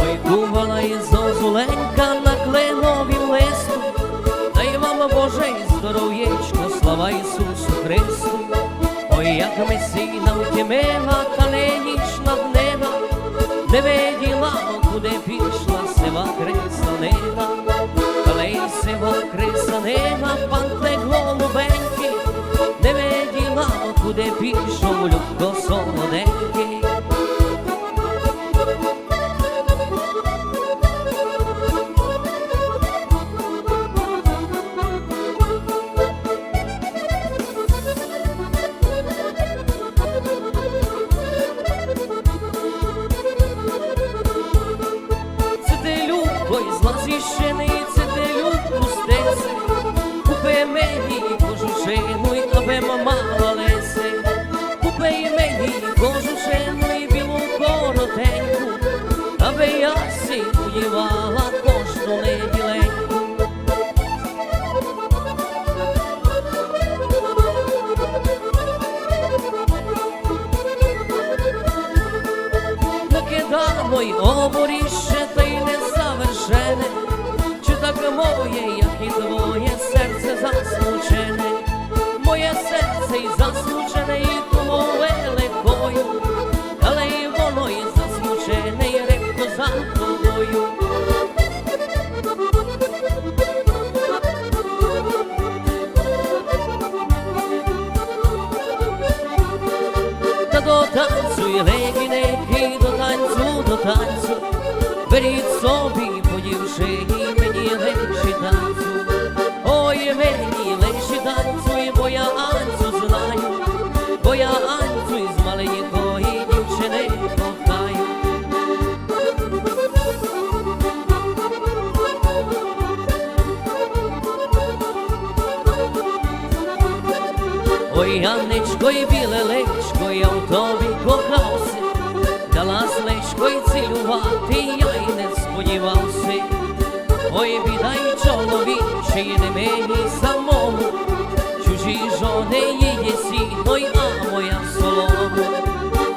Ой, думала і зозуленька на кленовім листу, дай вам Боже і здоров'ячко, слава Ісусу Христу. Ой, як месіна втімила, та нині ж над не виділа, куди пішла сива крисанина, але й сива крисанина, пантек голубенький, не виділа, куди пішов любко солоденький. Це ти любой з лазіщини, це ти люб пустеться, купи мені кожушину, і аби мама накидало й оборіще, та й незавершене, чи так моє, як і твоє серце засмучене, моє серце й засмучене, і тому великою, але й воно й засмучене, і рибко за тобою. Та до танцю і до танцю, до танцю, беріть собі по дівчині, мені легші танцю, ой, мені легші танцю, бо я Анцю знаю, бо я Анцю із маленької дівчини кохаю. Ой, Янничко і біле личко, я в тобі кохався, біда й не мені самому, чужі жони її сіно, й а моя солому.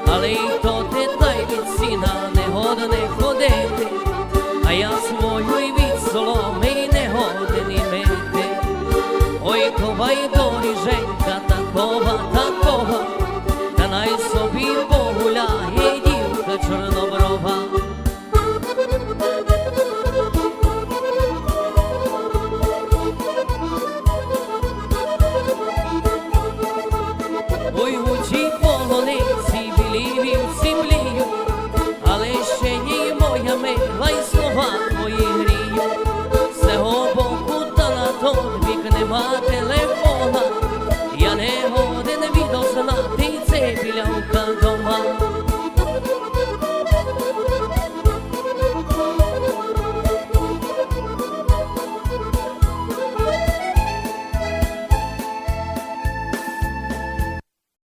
Але й то ти та й від сіна не годне ходити, а я свою й від соломи не годен і мити. Ой, ковай доріженька, та кова та